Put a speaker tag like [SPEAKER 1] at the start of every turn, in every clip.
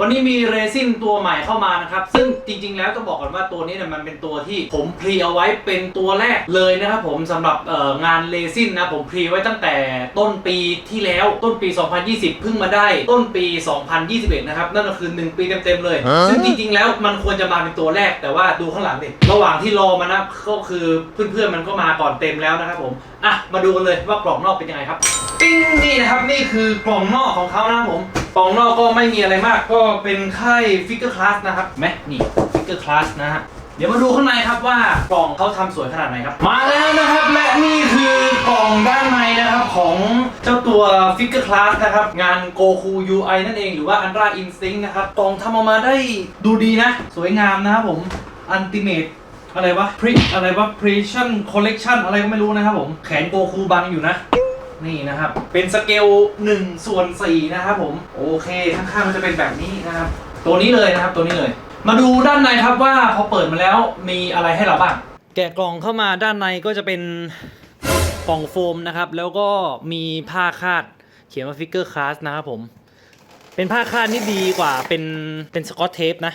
[SPEAKER 1] วันนี้มีเรซินตัวใหม่เข้ามานะครับ ซึ่งจริง ๆ แล้วต้องบอกก่อนว่าตัวนี้เนี่ยมันเป็นตัวที่ผมพรีเอาไว้เป็นตัวแรกเลยนะครับผมสำหรับเอ่องานเรซินนะผมพรีไว้ตั้งแต่ต้นปีที่แล้วต้นปี 2020 เพิ่งมาได้ต้นปี 2021 นะครับ นั่นก็คือ 1 ปีเต็มๆเลย ซึ่งจริง ๆ แล้วมันควรจะมาเป็นตัวแรกแต่ว่าดูข้างหลังดิระหว่างที่รอมานะก็คือเพื่อนๆมันก็มาก่อนเต็มแล้วนะครับผมอะมาดูกันเลยว่ากล่องนอกเป็นยังไงครับปิ้งนี่นะครับนี่คือกล่องนอกของเขานะครับผม กล่องนอกก็ไม่มีอะไรมาก ก็เป็นค่ายฟิกเกอร์คลาสนะครับแมนี่ฟิกเกอร์คลาสนะฮะเดี๋ยวมาดูข้างในครับว่ากล่องเขาทำสวยขนาดไหนครับ มาแล้วนะครับและนี่คือกล่องด้านในนะครับของเจ้าตัวฟิกเกอร์คลาสนะครับ งานโกคู UI นั่นเองหรือว่า Ultra Instinct นะครับ กล่องทำออกมาได้ดูดีนะ สวยงามนะครับผมอันติเมตอะไรวะพริอะไรวะ Precision Collection อะไรก็ไม่รู้นะครับผม แขนโกคูบังอยู่นะ นี่นะครับ เป็นสเกล1ส่วน4นะครับผม โอเค ข้างๆมันจะเป็นแบบนี้นะครับ ตัวนี้เลยนะครับ ตัวนี้เลย มาดูด้านในครับว่าพอเปิดมาแล้วมีอะไรให้เราบ้าง แกะกล่องเข้ามาด้านในก็จะเป็นกล่องโฟมนะครับ แล้วก็มีผ้าคาดเขียนว่าฟิกเกอร์คลาสนะครับผม เป็นผ้าคาดนี่ดีกว่าเป็นเป็นสกอตเทปนะ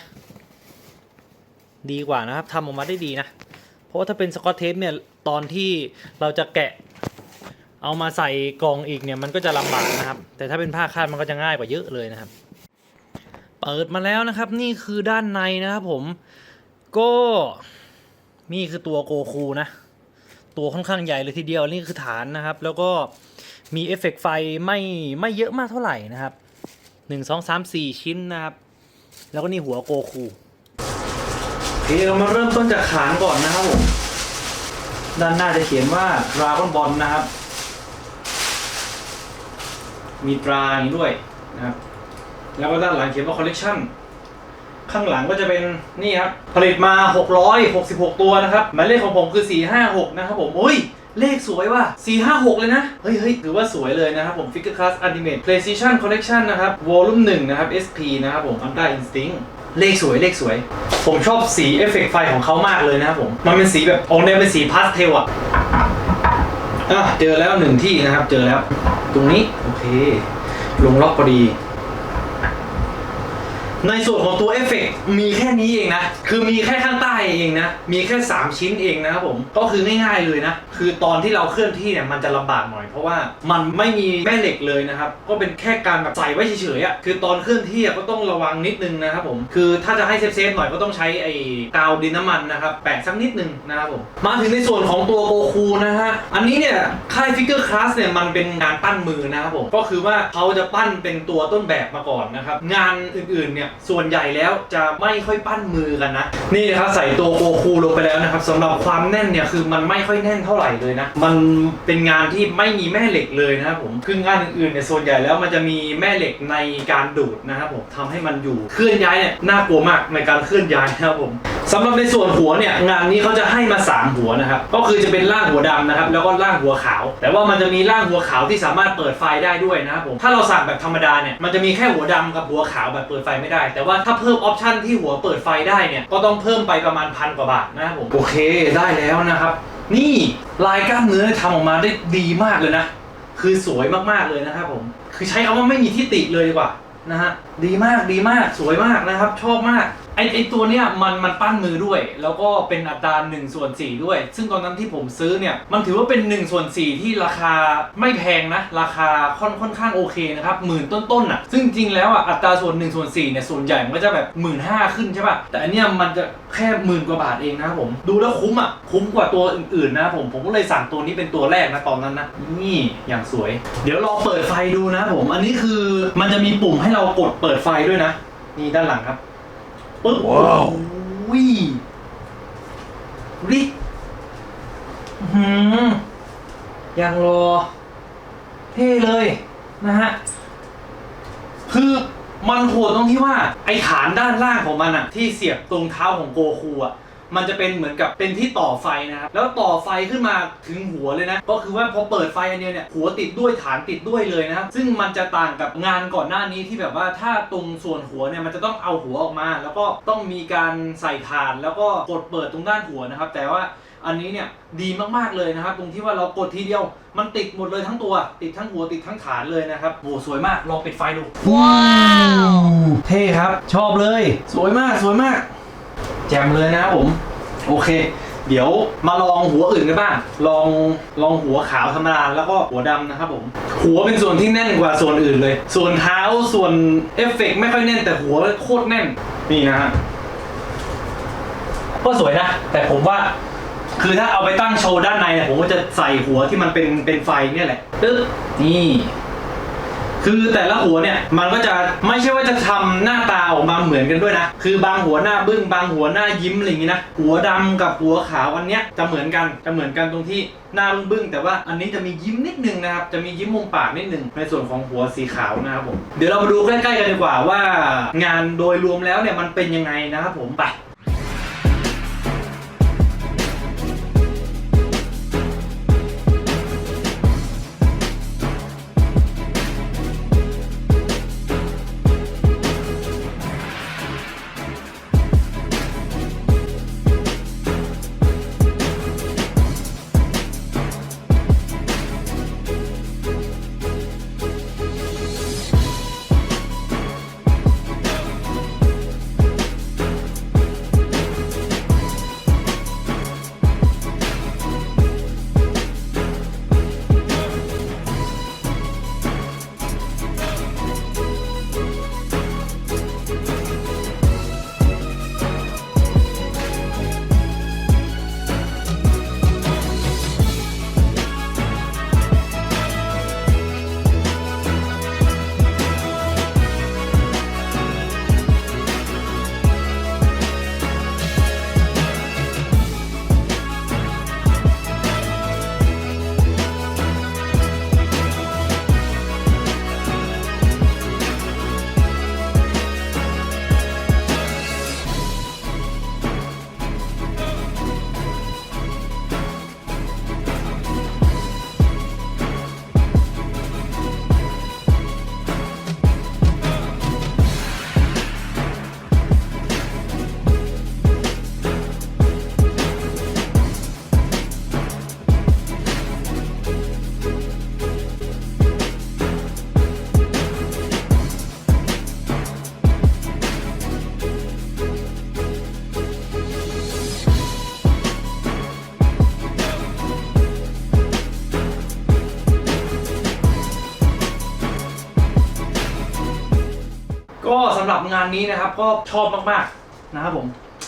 [SPEAKER 1] ดีกว่านะครับทำออกมาได้ดีนะ เพราะว่าถ้าเป็นสกอตเทปเนี่ยตอนที่เราจะแกะ เอามาใส่กล่องอีกเนี่ยมันก็จะลำบากนะครับ แต่ถ้าเป็นผ้าคาดมันก็จะง่ายกว่าเยอะเลยนะครับ เปิดมาแล้วนะครับนี่คือด้านในนะครับผมก็นี่คือตัวโกคูนะ ตัวค่อนข้างใหญ่เลยทีเดียวนี่คือฐานนะครับ แล้วก็มีเอฟเฟกต์ไฟไม่ไม่เยอะมากเท่าไหร่นะครับหนึ่งสองสามสี่ชิ้นนะครับ แล้วก็นี่หัวโกคูโอเรามาเริ่มต้นจากฐานก่อนนะครับผมด้านหน้าจะเขียนว่า Dragon Ball นะครับ มีตราอย่างนี้ด้วยนะครับ แล้วก็ด้านหลังเขียนว่า Collection ข้างหลังก็จะเป็นนี่ครับ ผลิตมา 666 ตัวนะครับ หมายเลขของผมคือ 456 นะครับผมอุ้ย เลขสวยว่ะ 456 เลยนะ เฮ้ยเฮ้ยถือว่าสวยเลยนะครับผม Figure Class Ultimate Precision Collection นะครับ Volume 1 นะครับ SP นะครับผม Ultra Instinct เลขสวยเลขสวย ผมชอบสีเอฟเฟกต์ไฟของเขามากเลยนะครับผม มันเป็นสีแบบออกแนวเป็นสีพาสเทลอะอะ เจอแล้วหนึ่งที่นะครับ เจอแล้ว ตรงนี้ ลงล็อกพอดี ในส่วนของตัวเอฟเฟกต์มีแค่นี้เองนะ คือมีแค่ข้างใต้เองนะ มีแค่ 3 ชิ้นเองนะครับผม ก็คือง่ายๆเลยนะ คือตอนที่เราเคลื่อนที่เนี่ยมันจะลำบากหน่อย เพราะว่ามันไม่มีแม่เหล็กเลยนะครับ ก็เป็นแค่การแบบใส่ไว้เฉยๆอะคือตอนเคลื่อนที่ก็ต้องระวังนิดนึงนะครับผม คือถ้าจะให้เซฟๆหน่อยก็ต้องใช้ไอ้กาวดินน้ำมันนะครับ แปะสักนิดนึงนะครับผม มาถึงในส่วนของตัวโกคูนะฮะ อันนี้เนี่ยค่ายฟิกเกอร์คลาสเนี่ยมันเป็นงานปั้นมือนะครับผม ก็คือว่าเขาจะปั้นเป็นตัวต้นแบบมาก่อนนะครับ งานอื่นๆเนี่ยส่วนใหญ่แล้วจะไม่ค่อยปั้นมือกันนะ นี่นะครับใส่ตัวโกคูลงไปแล้วนะครับสำหรับความแน่นเนี่ยคือมันไม่ค่อยแน่นเท่าไหร่เลยนะมันเป็นงานที่ไม่มีแม่เหล็กเลยนะครับผมคืองานอื่นๆเนี่ยส่วนใหญ่แล้วมันจะมีแม่เหล็กในการดูดนะครับผมทำให้มันอยู่เคลื่อนย้ายเนี่ยน่ากลัวมากในการเคลื่อนย้ายนะครับผม สำหรับในส่วนหัวเนี่ยงานนี้เขาจะให้มาสามหัวนะครับ ก็คือจะเป็นล่างหัวดำนะครับแล้วก็ล่างหัวขาว แต่ว่ามันจะมีล่างหัวขาวที่สามารถเปิดไฟได้ด้วยนะครับผมถ้าเราสั่งแบบธรรมดาเนี่ยมันจะมีแค่หัวดำกับหัวขาวแบบเปิดไฟไม่ได้ แต่ว่าถ้าเพิ่มออปชันที่หัวเปิดไฟได้เนี่ยก็ต้องเพิ่มไปประมาณพันกว่าบาทนะครับผมโอเคได้แล้วนะครับ นี่ลายกล้ามเนื้อทำออกมาได้ดีมากเลยนะ คือสวยมากๆเลยนะครับผมคือใช้คำว่าไม่มีที่ติเลยดีกว่านะฮะดีมากดีมากสวยมากนะครับ ชอบมาก ไอไอตัวเนี้ยมันมันปั้นมือด้วย แล้วก็เป็นอัตรา1ส่วน4ด้วย ซึ่งตอนนั้นที่ผมซื้อเนี่ย มันถือว่าเป็น1ส่วน4ที่ราคาไม่แพงนะ ราคาค่อนค่อนข้างโอเคนะครับหมื่นต้นๆอะ ซึ่งจริงแล้วอะอัตราส่วน1ส่วน4เนี่ยส่วนใหญ่มันก็จะแบบหมื่นห้าขึ้นใช่ป่ะ แต่อันเนี้ยมันจะแค่หมื่นกว่าบาทเองนะผม ดูแล้วคุ้มอะคุ้มกว่าตัวอื่นๆนะผมผมก็เลยสั่งตัวนี้เป็นตัวแรกนะตอนนั้นนะนี่อย่างสวย เดี๋ยวลองเปิดไฟดูนะผม อันนี้คือมันจะมีปุ่มให้เรากดเปิดไฟด้วยนะ นี่ด้านหลังครับ ปึ๊บ
[SPEAKER 2] ว้าว
[SPEAKER 1] วิริอื้อหือยังรอ เท่เลยนะฮะ คือมันโหดตรงที่ว่า ไอ้ฐานด้านล่างของมันอะที่เสียบตรงเท้าของโกคูอะ มันจะเป็นเหมือนกับเป็นที่ต่อไฟนะครับ แล้วต่อไฟขึ้นมาถึงหัวเลยนะ ก็คือว่าพอเปิดไฟอันเดียวเนี่ยหัวติดด้วยฐานติดด้วยเลยนะครับ ซึ่งมันจะต่างกับงานก่อนหน้านี้ที่แบบว่าถ้าตรงส่วนหัวเนี่ยมันจะต้องเอาหัวออกมา แล้วก็ต้องมีการใส่ฐานแล้วก็กดเปิดตรงด้านหัวนะครับ แต่ว่าอันนี้เนี่ยดีมากๆเลยนะครับ ตรงที่ว่าเรากดทีเดียว มันติดหมดเลยทั้งตัว ติดทั้งหัวติดทั้งฐานเลยนะครับโอ้สวยมากลองปิดไฟดูว้าวเท่ครับ ชอบเลย สวยมากสวยมาก แจมเลยนะครับผม โอเค เดี๋ยวมาลองหัวอื่นกันบ้าง ลองลองหัวขาวธรรมดาแล้วก็หัวดำนะครับผม หัวเป็นส่วนที่แน่นกว่าส่วนอื่นเลย ส่วนเท้าส่วนเอฟเฟกต์ไม่ค่อยแน่นแต่หัวโคตรแน่น นี่นะฮะ ก็สวยนะ แต่ผมว่าคือถ้าเอาไปตั้งโชว์ด้านในเนี่ยผมก็จะใส่หัวที่มันเป็นเป็นไฟเนี่ยแหละตึ๊ดนี่ คือแต่ละหัวเนี่ยมันก็จะไม่ใช่ว่าจะทำหน้าตาออกมาเหมือนกันด้วยนะ คือบางหัวหน้าบึ้งบางหัวหน้ายิ้มอะไรอย่างงี้นะหัวดำกับหัวขาวอันเนี้ยจะเหมือนกันจะเหมือนกันตรงที่หน้าบึ้งบึ้งๆแต่ว่าอันนี้จะมียิ้มนิดนึงนะครับจะมียิ้มมุมปากนิดนึงในส่วนของหัวสีขาวนะครับผมเดี๋ยวเรามาดูใกล้ๆกันดีกว่าว่างานโดยรวมแล้วเนี่ยมันเป็นยังไงนะครับผมไป หรับงานนี้นะครับ ก็ชอบมากๆนะครับผม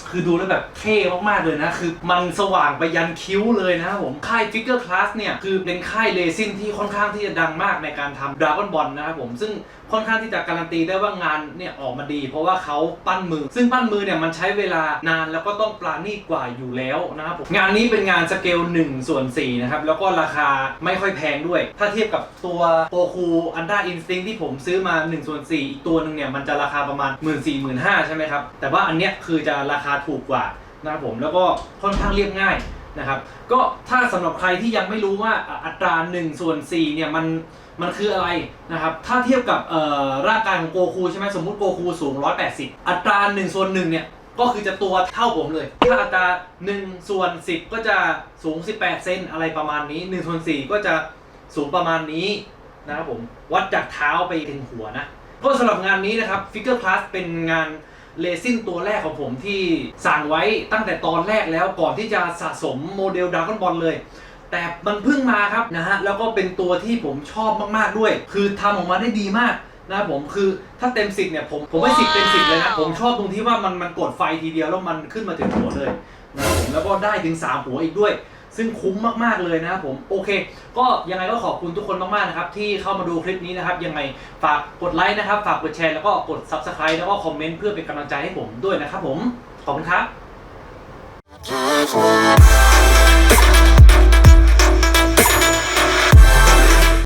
[SPEAKER 1] คือดูแล้วแบบเท่มากๆเลยนะ คือมันสว่างไปยันคิ้วเลยนะครับผมค่าย Figure Class เนี่ย คือเป็นค่ายเลซินที่ค่อนข้างที่จะดังมากในการทำ Dragon Ball นะครับผมซึ่งค่อนข้างที่จะการันตีได้ว่างานเนี่ยออกมาดี เพราะว่าเขาปั้นมือ ซึ่งปั้นมือเนี่ยมันใช้เวลานานแล้วก็ต้องปราณีตกว่าอยู่แล้วนะครับผมงานนี้เป็นงานสเกล1ส่วน4นะครับแล้วก็ราคาไม่ค่อยแพงด้วย ถ้าเทียบกับตัวโ o คูอันด้าอินสติ้งที่ผมซื้อมา1ส่วน4อีกตัวหนึ่งเนี่ยมันจะราคาประมาณ 1 4 0 0 0ใช่ไหมครับแต่ว่าอันเนี้ยคือจะราคาถูกกว่านะครับผมแล้วก็ค่อนข้างเรียบง่ายนะครับก็ถ้าสำหรับใครที่ยังไม่รู้ว่าอัตรา1ส่วน4เนี่ยมันมันคืออะไรนะครับถ้าเทียบกับร่างกายของโกคูใช่ไหมสมมุติโกคูสูง 180 อัตรา1ส่วน1เนี่ยก็คือจะตัวเท่าผมเลย ถ้าอัตรา1ส่วน10 ก็จะสูง 18 เซนอะไรประมาณนี้1ส่วน4ก็จะสูงประมาณนี้นะครับผมวัดจากเท้าไปถึงหัวนะก็สำหรับงานนี้นะครับ Figure Class เป็นงาน เลซินตัวแรกของผมที่สั่งไว้ตั้งแต่ตอนแรกแล้วก่อนที่จะสะสมโมเดลด r a ก้อนบอลเลย แต่มันเพิ่งมาครับนะฮะแล้วก็เป็นตัวที่ผมชอบมากๆด้วย คือทำออกมาได้ดีมากนะครับผมคือถ้าเต็มสิบเนี่ยผมผมให้สิบเต็มสิบเลยนะผมชอบตรงที่ว่ามันมันกดไฟทีเดียวแล้วมันขึ้นมาถึงหัวเลยนะครับผมแล้วก็ได้ถึง 3 หัวอีกด้วย ซึ่งคุ้มมากๆเลยนะครับผมโอเค ก็ยังไงก็ขอบคุณทุกคนมากๆนะครับที่เข้ามาดูคลิปนี้นะครับยังไงฝากกดไลค์นะครับฝากกดแชร์แล้วก็กด Subscribe แล้วก็คอมเมนต์เพื่อเป็นกำลังใจให้ผมด้วยนะครับผมขอบคุณครับ